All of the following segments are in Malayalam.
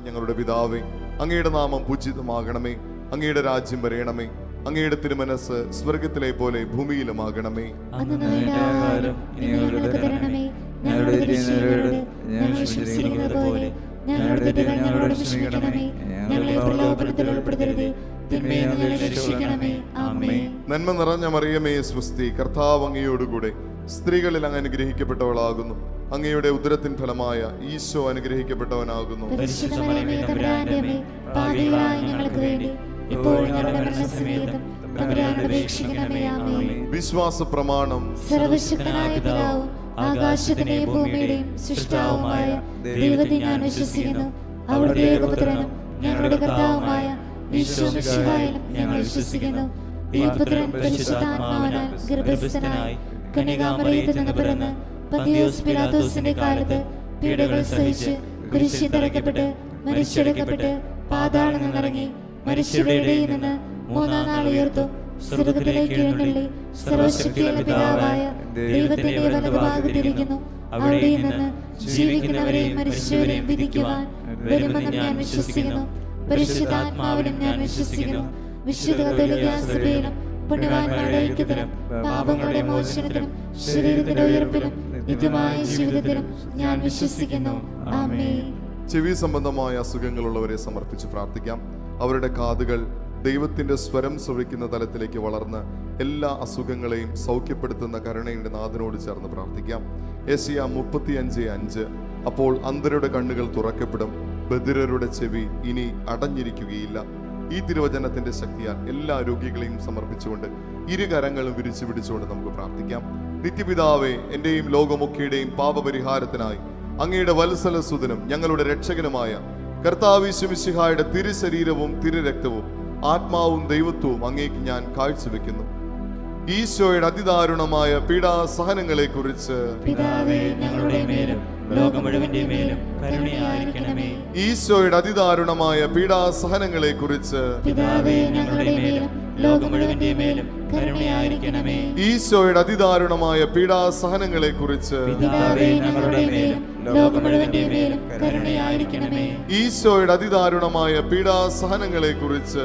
ഞങ്ങളുടെ പിതാവേ അങ്ങയുടെ നാമം പൂജിതമാകണമേ. അങ്ങയുടെ രാജ്യം വരയണമേ അങ്ങയുടെ തിരുമനസ് സ്വർഗത്തിലെ പോലെ ഭൂമിയിലുമാകണമേ. ഞങ്ങളുടെ ഞങ്ങളുടെ തെറ്റുകൾ ക്ഷമിക്കണമേ ഞങ്ങളെ പ്രലോഭനത്തിൽ ഉൾപ്പെടുത്തരുതേ. നന്മ നിറഞ്ഞ മറിയമേ സ്വസ്തി കർത്താവ് അങ്ങയോടുകൂടെ സ്ത്രീകളിൽ അങ്ങ് അനുഗ്രഹിക്കപ്പെട്ടവളാകുന്നു. അങ്ങയുടെ ഉദരത്തിൻ ഫലമായ ഈശോ അനുഗ്രഹിക്കപ്പെട്ടവനാകുന്നു. വിശ്വാസ പ്രമാണം സർവശക്തനായ പിതാവും ആകാശത്തിന്റെയും ഭൂമിയുടെയും സൃഷ്ടാവുമായ ദൈവത്തെ ഞാൻ വിശ്വസിക്കുന്നു. അവിടുത്തെ ഏകപുത്രനും ഞങ്ങളുടെ കർത്താവുമായ ഈശോ ഞങ്ങൾ വിശ്വസിക്കുന്നു. ഈ പുത്രൻ പരിശുദ്ധാത്മാവിനാൽ ഗർഭസ്ഥനായി കന്യകാമറിയത്തിൽ നിന്ന് പിറന്ന് പന്തിയോസ് പിലാത്തോസിന്റെ കാലത്ത് പീഡകൾ സഹിച്ച് കുരിശി തറയ്ക്കപ്പെട്ട് മരിച്ചെടുക്കപ്പെട്ട് പാതാളം നിന്നിറങ്ങി മനുഷ്യരുടെ ഇടയിൽ നിന്ന് മൂന്നാം നാൾ ഉയർത്തു. സ്വർഗത്തിലേക്ക് എഴുന്നള്ളി. സർവശക്തിയുള്ള പിതാവായ ദൈവത്തിന്റെ വലതുഭാഗത്തിരിക്കുന്നു. അവിടെ നിന്ന് ജീവിക്കുന്നവരെയും മരിച്ചവരെയും വിധിക്കുവാൻ വരുമെന്ന് ഞാൻ വിശ്വസിക്കുന്നു. പരിശുദ്ധാത്മാവിലും ഞാൻ വിശ്വസിക്കുന്നു. വിശുദ്ധ കത്തോലിക്കാ പുണ്യവാന്മാരുടെ ഐക്യത്തിലും പാപങ്ങളുടെ മോചനത്തിലും ശരീരത്തിന്റെ ഉയർപ്പിലും നിത്യമായ ജീവിതത്തിലും ഞാൻ വിശ്വസിക്കുന്നു. ആമേ ചെവി സംബന്ധമായ അസുഖങ്ങളുള്ളവരെ സമർപ്പിച്ച് പ്രാർത്ഥിക്കാം. അവരുടെ കാതുകൾ ദൈവത്തിന്റെ സ്വരം ശ്രവിക്കുന്ന തലത്തിലേക്ക് വളർന്ന് എല്ലാ അസുഖങ്ങളെയും സൗഖ്യപ്പെടുത്തുന്ന കരുണയുടെ നാഥനോട് ചേർന്ന് പ്രാർത്ഥിക്കാം. ഏഷ്യ മുപ്പത്തി അഞ്ച്. അഞ്ച് അപ്പോൾ അന്ധരുടെ കണ്ണുകൾ തുറക്കപ്പെടും ബദിരരുടെ ചെവി ഇനി അടഞ്ഞിരിക്കുകയില്ല. ഈ തിരുവചനത്തിന്റെ ശക്തിയാൽ എല്ലാ രോഗികളെയും സമർപ്പിച്ചുകൊണ്ട് ഇരു കരങ്ങളും വിരിച്ചു പിടിച്ചുകൊണ്ട് നമുക്ക് പ്രാർത്ഥിക്കാം. നിത്യപിതാവേ എന്റെയും ലോകമൊക്കെയുടെയും പാപപരിഹാരത്തിനായി അങ്ങയുടെ വത്സലസുതനും ഞങ്ങളുടെ രക്ഷകനുമായ കർത്താവിശുമിശിഹായുടെ തിരുശരീരവും തിരുരക്തവും ആത്മാവും ദൈവത്വവും അങ്ങേക്ക് ഞാൻ കാഴ്ചവെക്കുന്നു. ഈശോയുടെ അതിദാരുണമായ പീഡാസഹനങ്ങളെ കുറിച്ച് ഈശോയുടെ അതിദാരുണമായ പീഡാസഹനങ്ങളെ കുറിച്ച് ഈശോയുടെ അതിദാരുണമായ പീഡാസഹനങ്ങളെ കുറിച്ച് ഈശോയുടെ അതിദാരുണമായ പീഡാസഹനങ്ങളെ കുറിച്ച്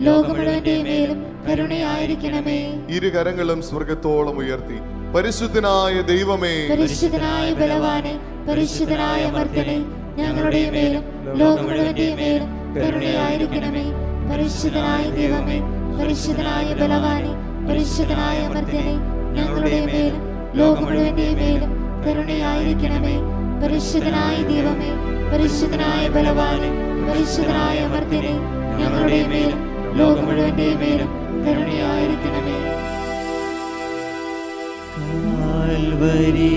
ലോകം മേലും കരുണയായിരിക്കണമേ. ഇരു കരങ്ങളും സ്വർഗത്തോളം ഉയർത്തി. പരിശുദ്ധനായ ദൈവമേ. പരിശുദ്ധനായ ബലവാനെ പരിശുദ്ധനായ മർദ്ദനെ ഞങ്ങളുടെ മേലും ലോകങ്ങളുടെ മേലും കരുണയായിരിക്കണമേ. പരിശുദ്ധനായ ദൈവമേ പരിശുദ്ധനായ ബലവാനെ പരിശുദ്ധനായ മർദ്ദനെ ഞങ്ങളുടെ മേലും ലോകങ്ങളുടെ മേലും കരുണയായിരിക്കണമേ. പരിശുദ്ധനായ ദൈവമേ പരിശുദ്ധനായ ബലവാനെ പരിശുദ്ധനായ മർദ്ദനെ ഞങ്ങളുടെ മേലും ലോകം മുഴുവന്റെ മേലും കരുണയായിരിക്കണമേ. കരുണയുടെ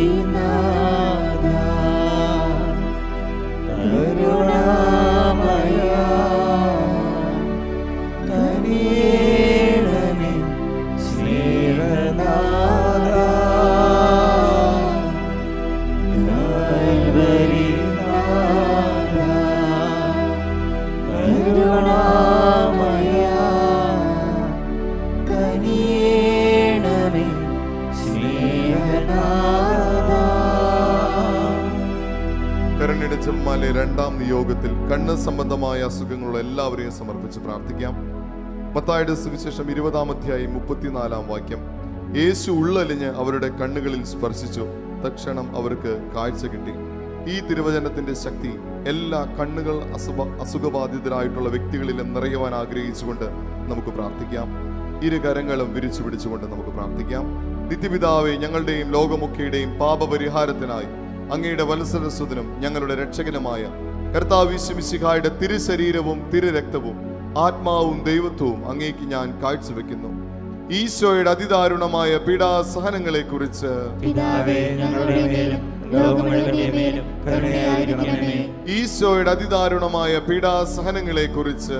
ചെമ്മാലെ രണ്ടാം നിയോഗത്തിൽ കണ്ണ് സംബന്ധമായ അസുഖങ്ങളുള്ള എല്ലാവരെയും സമർപ്പിച്ച് പ്രാർത്ഥിക്കാം. മത്തായുടെ സുവിശേഷം ഇരുപതാം അധ്യായം മുപ്പത്തിനാലാം വാക്യം. യേശു ഉള്ളലിഞ്ഞ് അവരുടെ കണ്ണുകളിൽ സ്പർശിച്ചു. തക്ഷണം അവർക്ക് കാഴ്ച കിട്ടി. ഈ തിരുവചനത്തിന്റെ ശക്തി എല്ലാ കണ്ണുകൾ അസുഖ അസുഖബാധിതരായിട്ടുള്ള വ്യക്തികളിലും നിറയുവാൻ ആഗ്രഹിച്ചുകൊണ്ട് നമുക്ക് പ്രാർത്ഥിക്കാം. ഇരു കരങ്ങളും വിരിച്ചു പിടിച്ചുകൊണ്ട് നമുക്ക് പ്രാർത്ഥിക്കാം. നിത്യപിതാവെ ഞങ്ങളുടെയും ലോകമൊക്കെയുടെയും പാപപരിഹാരത്തിനായി അങ്ങയുടെ വത്സരസ്വതനും ഞങ്ങളുടെ രക്ഷകനുമായ കർത്താവിശ്വമിശിഖായുടെ തിരുശരീരവും തിരുരക്തവും ആത്മാവും ദൈവത്വവും അങ്ങേക്ക് ഞാൻ കാഴ്ചവെക്കുന്നു. ഈശോയുടെ അതിദാരുണമായ പീഡാസഹനങ്ങളെ കുറിച്ച് ഈശോയുടെ അതിദാരുണമായ പീഡാസഹനങ്ങളെ കുറിച്ച്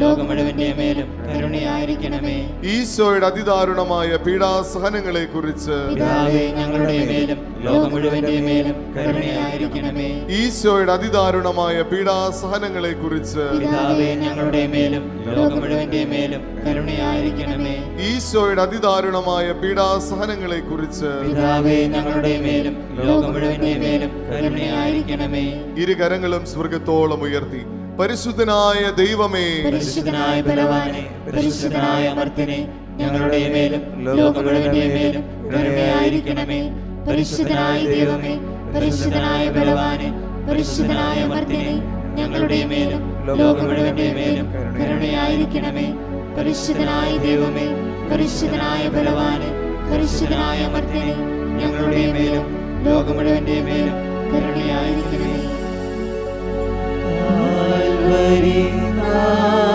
ലോകം മുഴുവന്റെ മേലും കരുണയായിരിക്കണമേ. ഈശോയുടെ അതിദാരുണമായ പീഡാസഹനങ്ങളെ കുറിച്ച് ഞങ്ങളുടെ മേലും ലോകം മുഴുവന്റെ മേലും കരുണയായിരിക്കണമേ. ഈശോയുടെ അതിദാരുണമായ പീഡാസഹനങ്ങളെ കുറിച്ച് ഞങ്ങളുടെ മേലും ലോകം മുഴുവന്റെ മേലും കരുണയായിരിക്കണമേ. ഈശോയുടെ അതിദാരുണമായ പീഡാസഹനങ്ങളെ കുറിച്ച് ഞങ്ങളുടെ മേലും ലോകം മുഴുവന്റെ മേലും കരുണയായിരിക്കണമേ. ഇരു കരങ്ങളും സ്വർഗത്തോളം ഉയർത്തി പരിശുദ്ധനായ ദൈവമേ. പരിശുദ്ധനായ ബലവാനെ പരിശുദ്ധനായ അമർത്തിനെ ഞങ്ങളുടെ മേലും ലോകം മുഴുവന്റെ മേലും കരുണയായിരിക്കണമേ പരിശുദ്ധനായ ദൈവമേ പരിശുദ്ധനായ ബലവാനെ പരിശുദ്ധനായ അമർത്തിനെ ഞങ്ങളുടെ മേലും ലോകം മുഴുവന്റെ മേലും കരുണയായിരിക്കണമേ പരിശുദ്ധനായ ദൈവമേ പരിശുദ്ധനായ ബലവാനെ പരിശുദ്ധനായ അമർത്തിനെ ഞങ്ങളുടെ മേലും ലോകം മുഴുവന്റെ മേലും കരുണയായിരിക്കണമേ Marina.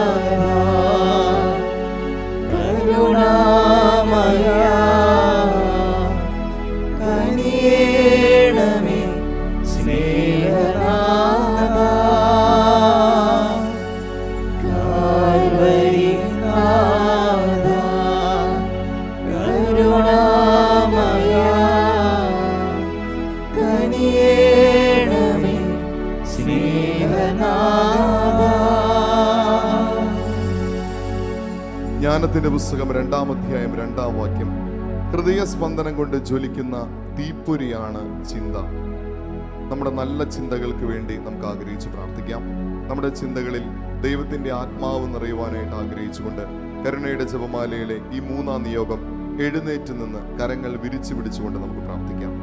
ജ്ഞാനത്തിന്റെ പുസ്തകം രണ്ടാം അധ്യായം രണ്ടാം വാക്യം. ഹൃദയസ്പന്ദനം കൊണ്ട് ജ്വലിക്കുന്ന തീപ്പൊരിയാണ് ചിന്ത. നമ്മുടെ നല്ല ചിന്തകൾക്ക് വേണ്ടി നമുക്ക് ആഗ്രഹിച്ച് പ്രാർത്ഥിക്കാം. നമ്മുടെ ചിന്തകളിൽ ദൈവത്തിന്റെ ആത്മാവ് നിറയുവാനായിട്ട് ആഗ്രഹിച്ചുകൊണ്ട് കരുണയുടെ ജപമാലയിലെ ഈ മൂന്നാം നിയോഗം എഴുന്നേറ്റ് നിന്ന് കരങ്ങൾ വിരിച്ചു പിടിച്ചുകൊണ്ട് നമുക്ക് പ്രാർത്ഥിക്കാം.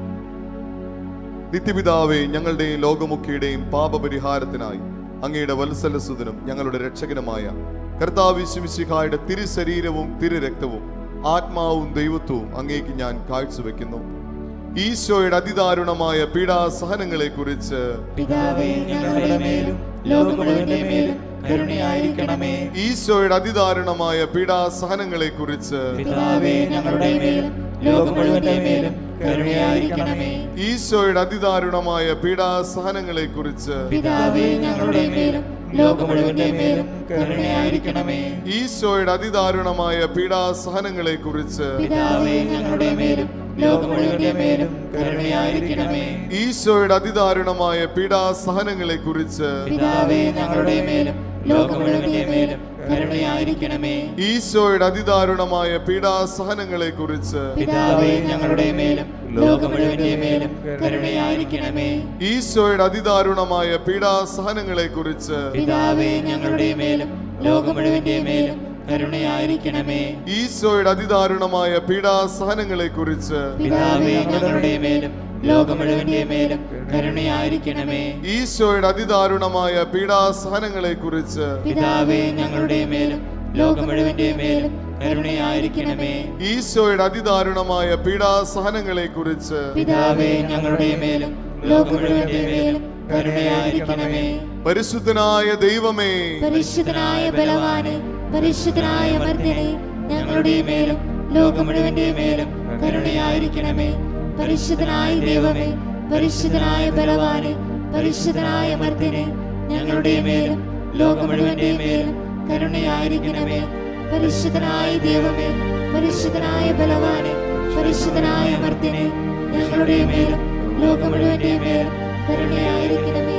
നിത്യപിതാവെ ഞങ്ങളുടെയും ലോകമുഖിയുടെയും പാപപരിഹാരത്തിനായി അങ്ങയുടെ വത്സലസുതനും ഞങ്ങളുടെ രക്ഷകനുമായ കർത്താവിശ്വമിശിഹായുടെ തിരുശരീരവും തിരുരക്തവും ആത്മാവും ദൈവത്വവും അങ്ങേക്ക് ഞാൻ കാഴ്ചവെക്കുന്നു. ഈശോയുടെ അതിദാരുണമായ പീഡാസഹനങ്ങളെ കുറിച്ച് ഈശോയുടെ അതിദാരുണമായ പീഡാസഹനങ്ങളെ കുറിച്ച് ഈശോയുടെ അതിദാരുണമായ പീഡാസഹനങ്ങളെ കുറിച്ച് മേലും കരുണയായിരിക്കണമേ. ഈശോയുടെ അതിദാരുണമായ പീഡാസഹനങ്ങളെ കുറിച്ച് ഞങ്ങളുടെ മേലും കരുണയായിരിക്കണമേ. ഈശോയുടെ അതിദാരുണമായ പീഡാസഹനങ്ങളെ കുറിച്ച് ഞങ്ങളുടെ മേലും മേലും കരുണയായിരിക്കണമേ. ഈശോയുടെ അതിദാരുണമായ പീഡാസഹനങ്ങളെ കുറിച്ച് പിതാവേ ഞങ്ങളുടെ മേലും ലോകം മുഴുവന്റെ മേലും കരുണയായിരിക്കണമേ. ഈശോയുടെ അതിദാരുണമായ പീഡാസഹനങ്ങളെ കുറിച്ച് പിതാവേ ഞങ്ങളുടെ മേലും ലോകം മുഴുവന്റെ മേലും കരുണയായിരിക്കണമേ. ഈശോയുടെ അതിദാരുണമായ പീഡാസഹനങ്ങളെ കുറിച്ച് പിതാവേ ഞങ്ങളുടെ മേലും മേലും കരുണയായിരിക്കണമേ. ഈശോയുടെ അതിദാരുണമായ പീഡാസഹനങ്ങളെ കുറിച്ച് പിതാവേ ഞങ്ങളുടെ മേലും മേലും കരുണയായിരിക്കണമേ. ഈശോയുടെ അതിദാരുണമായ പീഡാസഹനങ്ങളെ കുറിച്ച് പിതാവേ ഞങ്ങളുടെ മേലും മേലും കരുണയായിരിക്കണമേ. പരിശുദ്ധനായ ദൈവമേ പരിശുദ്ധനായ ബലവാനെ പരിശുദ്ധനായ മർദ്ദനെ ഞങ്ങളുടെ മേലും ലോകം മുഴുവന്റെ മേലും കരുണയായിരിക്കണമേ. പരിശുദ്ധനായ ദൈവമേ പരിശുദ്ധനായ ബലവാനെ പരിശുദ്ധനായ മർദ്ദനെ ഞങ്ങളുടെ മേലും ലോകം മുഴുവന്റെ മേലും കരുണയായിരിക്കണമേ. പരിശുദ്ധനായ ദൈവമേ പരിശുദ്ധനായ ബലവാനെ പരിശുദ്ധനായ മർദ്ദനെ ഞങ്ങളുടെ മേലും ലോകം മുഴുവന്റെ മേലും കരുണയായിരിക്കണമേ.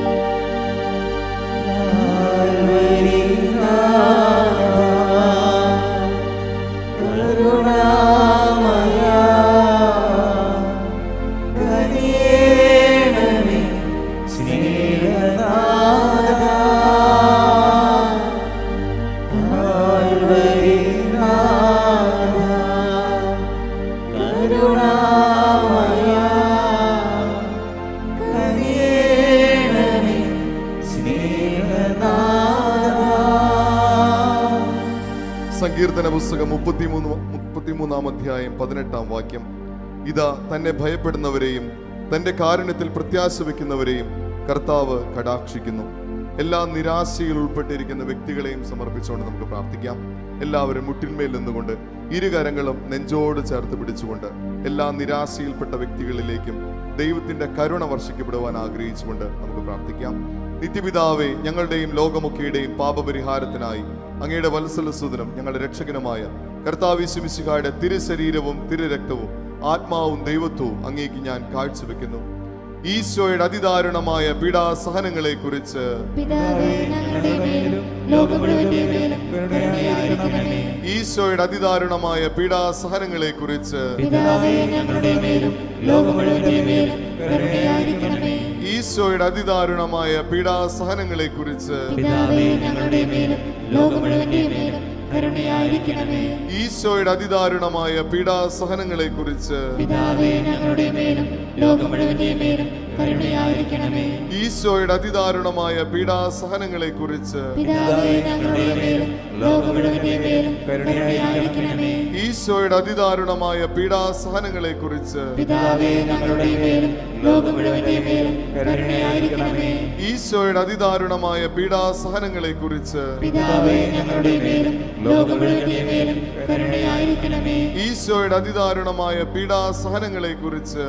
പതിനെട്ടാം വാക്യം. ഇതാ തന്നെ ഭയപ്പെടുന്നവരെയും തന്റെ കാരുണ്യത്തിൽ പ്രത്യാശ വയ്ക്കുന്നവരെയും കർത്താവ് കടാക്ഷിക്കുന്നു. എല്ലാ നിരാശയിൽ ഉൾപ്പെട്ടിരിക്കുന്ന വ്യക്തികളെയും സമർപ്പിച്ചുകൊണ്ട് നമുക്ക് പ്രാർത്ഥിക്കാം. എല്ലാവരും മുട്ടിന്മേൽ നിന്നുകൊണ്ട് ഇരുകരങ്ങളും നെഞ്ചോട് ചേർത്ത് പിടിച്ചുകൊണ്ട് എല്ലാ നിരാശയിൽപ്പെട്ട വ്യക്തികളിലേക്കും ദൈവത്തിന്റെ കരുണ വർഷിക്കപ്പെടുവാൻ ആഗ്രഹിച്ചുകൊണ്ട് നമുക്ക് പ്രാർത്ഥിക്കാം. നിത്യപിതാവെ ഞങ്ങളുടെയും ലോകമൊക്കെയുടെയും പാപപരിഹാരത്തിനായി അങ്ങയുടെ വത്സലസുതനും ഞങ്ങളുടെ രക്ഷകനുമായ കർത്താവിശുമിശിഹായുടെ തിരുശരീരവും തിരുരക്തവും ആത്മാവും ദൈവത്വവും അങ്ങേക്ക് ഞാൻ കാഴ്ചവെക്കുന്നു. ഈശോയുടെ അതിദാരുണമായ പീഡാസഹനങ്ങളെ കുറിച്ച് ഈശോയുടെ അതിദാരുണമായ പീഡാസഹനങ്ങളെ കുറിച്ച് ഈശോയുടെ അതിദാരുണമായ പീഡാസഹനങ്ങളെ കുറിച്ച് ഈശോയുടെ അതിദാരുണമായ പീഡാസഹനങ്ങളെ കുറിച്ച് കരുണയായിരിക്കണമേ. ഈശോയുടെ അതിദാരുണമായ പീഡാസഹനങ്ങളെ കുറിച്ച് ഈശോയുടെ അതിദാരുണമായ പീഡാസഹനങ്ങളെ കുറിച്ച് ഈശോയുടെ അതിദാരുണമായ പീഡാസഹനങ്ങളെ കുറിച്ച് ഈശോയുടെ അതിദാരുണമായ പീഡാസഹനങ്ങളെ കുറിച്ച്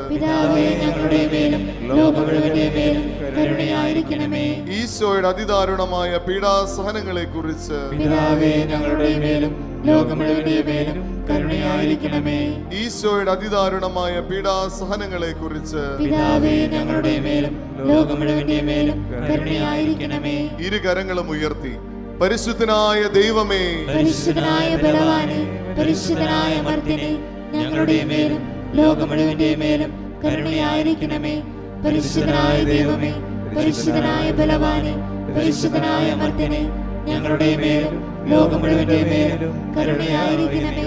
മേലും മുഴുവന്റെ മേലും കരുണയായിരിക്കണമേ. ഈശോയുടെ അതിദാരുണമായ പീഡാസഹനങ്ങളെ കുറിച്ച് പിതാവേ ഞങ്ങളുടെ മേലും ലോകം മുഴുവന്റെ മേലും കരുണയായിരിക്കണമേ. ഈശോയുടെ അതിദാരുണമായ പീഡാസഹനങ്ങളെ കുറിച്ച് പിതാവേ ഞങ്ങളുടെ മേലും ലോകം മുഴുവന്റെ മേലും കരുണയായിരിക്കണമേ. ഇരുകരങ്ങളും ഉയർത്തി പരിശുദ്ധനായ ദൈവമേ പരിശുദ്ധനായ ബലവാനെ പരിശുദ്ധനായ മർദ്ദനെ ഞങ്ങളുടെ മേലും ലോകം മുഴുവന്റെ മേലും കരുണയായിരിക്കണമേ. പരിശുദ്ധനായ ദൈവമേ പരിശുദ്ധനായ ബലവാനെ പരിശുദ്ധനായ മർദ്ദനെ ഞങ്ങളുടെ മേലും ലോകം മുഴുവന്റെ മേലും കരുണയായിരിക്കണമേ.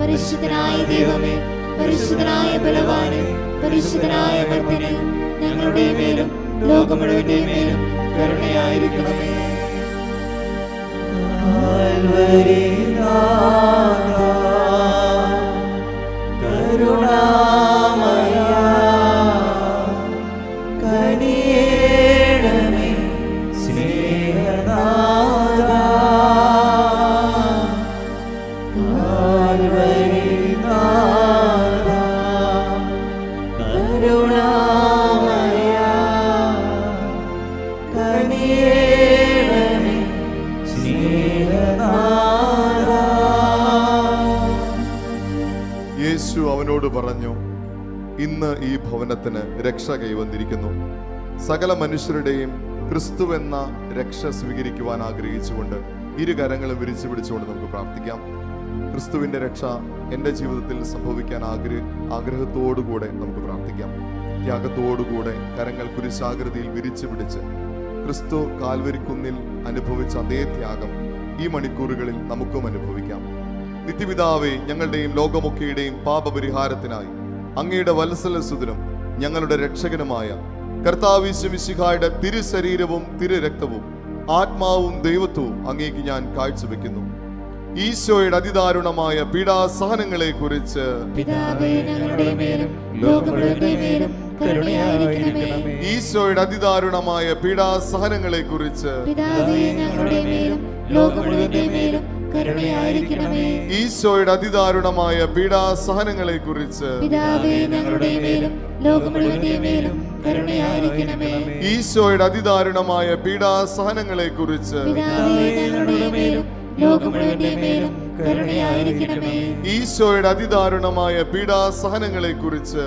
പരിശുദ്ധനായ ദൈവമേ പരിശുദ്ധനായ ബലവാനെ പരിശുദ്ധനായ മർദ്ദനെ ഞങ്ങളുടെ മേലും ലോകം മുഴുവന്റെ മേലും കരുണയായിരിക്കണമേ. യേശു ഈ ഭവനത്തിന് രക്ഷ കൈവന്നിരിക്കുന്നു. സകല മനുഷ്യരുടെയും ക്രിസ്തു എന്ന രക്ഷ സ്വീകരിക്കുവാൻ ആഗ്രഹിച്ചുകൊണ്ട് ഇരു കരങ്ങളും വിരിച്ചു പിടിച്ചുകൊണ്ട് നമുക്ക് പ്രാർത്ഥിക്കാം. ക്രിസ്തുവിന്റെ രക്ഷ എന്റെ ജീവിതത്തിൽ സംഭവിക്കാൻ ആഗ്രഹ ആഗ്രഹത്തോടുകൂടെ നമുക്ക് പ്രാർത്ഥിക്കാം. ത്യാഗത്തോടുകൂടെ കരങ്ങൾ കുരിശാകൃതിയിൽ വിരിച്ചു പിടിച്ച് ക്രിസ്തു കാൽവരിക്കുന്നിൽ അനുഭവിച്ച അതേ ത്യാഗം ഈ മണിക്കൂറുകളിൽ നമുക്കും അനുഭവിക്കാം. നിത്യപിതാവേ ഞങ്ങളുടെയും ലോകമൊക്കെയുടെയും പാപപരിഹാരത്തിനായി അങ്ങയുടെ വത്സലസുതനും ഞങ്ങളുടെ രക്ഷകനുമായ കർത്താവിശ്വമിശിഹായുടെ തിരുശരീരവും തിരുരക്തവും ആത്മാവും ദൈവത്വവും അങ്ങേക്ക് ഞാൻ കാഴ്ചവെക്കുന്നു. ഈശോയുടെ അതിദാരുണമായ പീഡാസഹനങ്ങളെ കുറിച്ച് ഈശോയുടെ അതിദാരുണമായ പീഡാസഹനങ്ങളെ കുറിച്ച് ഈശോയുടെ അതിദാരുണമായ പീഡാസഹനങ്ങളെ കുറിച്ച് ഈശോയുടെ അതിദാരുണമായ പീഡാസഹനങ്ങളെ കുറിച്ച് ഈശോയുടെ അതിദാരുണമായ പീഡാസഹനങ്ങളെ കുറിച്ച്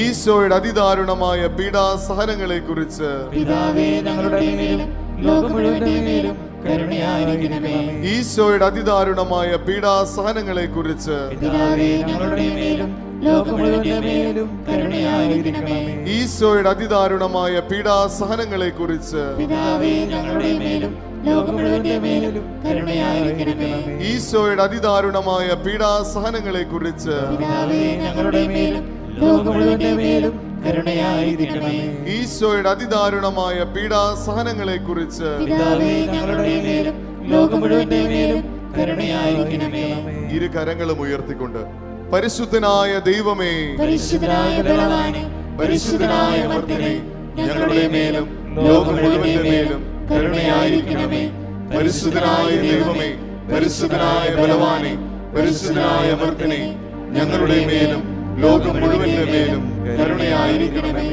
ഈശോയുടെ അതിദാരുണമായ പീഡാസഹനങ്ങളെ കുറിച്ച് പിതാവേ ഞങ്ങളുടെ മേലും ലോകം മുഴുവന്റെ മേലും കരുണയായിരിക്കണമേ ഈശോയുടെ അതിദാരുണമായ പീഡാസഹനങ്ങളെ കുറിച്ച് ഈശോയുടെ അതിദാരുണമായ പീഡാസഹനങ്ങളെ കുറിച്ച് ഈശോയുടെ അതിദാരുണമായ പീഡാസഹനങ്ങളെ കുറിച്ച് ഞങ്ങളുടെ മേലും ലോകം മുഴുവന്റെ മേലും കരുണയായിരിക്കണമേ. ഈശോയുടെ അതിദാരുണമായ പീഡാസഹനങ്ങളെ കുറിച്ച് പിതാവേ ഞങ്ങളുടെ മേലും ലോകം മുഴുവന്റെ മേലും കരുണയായിരിക്കണമേ. ഇരു കരങ്ങളും ഉയർത്തിക്കൊണ്ട് പരിശുദ്ധനായ ദൈവമേ പരിശുദ്ധനായ ബലവാനെ പരിശുദ്ധനായ മർദ്ദനെ ഞങ്ങളുടെ മേലും ലോകം മുഴുവന്റെ മേലും കരുണയായിരിക്കണമേ. പരിശുദ്ധനായ ദൈവമേ പരിശുദ്ധനായ ബലവാനെ പരിശുദ്ധനായ മർദ്ദനെ ഞങ്ങളുടെ മേലും ലോകം മുഴുവന്റെ മേലും കരുണയായിരിക്കണമേ.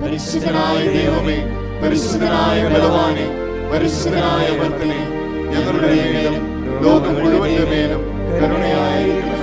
പരിശുദ്ധനായ ദൈവമേ പരിശുദ്ധനായ ബലവാനെ പരിശുദ്ധനായ ഭർത്തനെ ഞങ്ങളുടെ മേലും ലോകം മുഴുവന്റെ മേലും കരുണയായിരിക്കണമേ.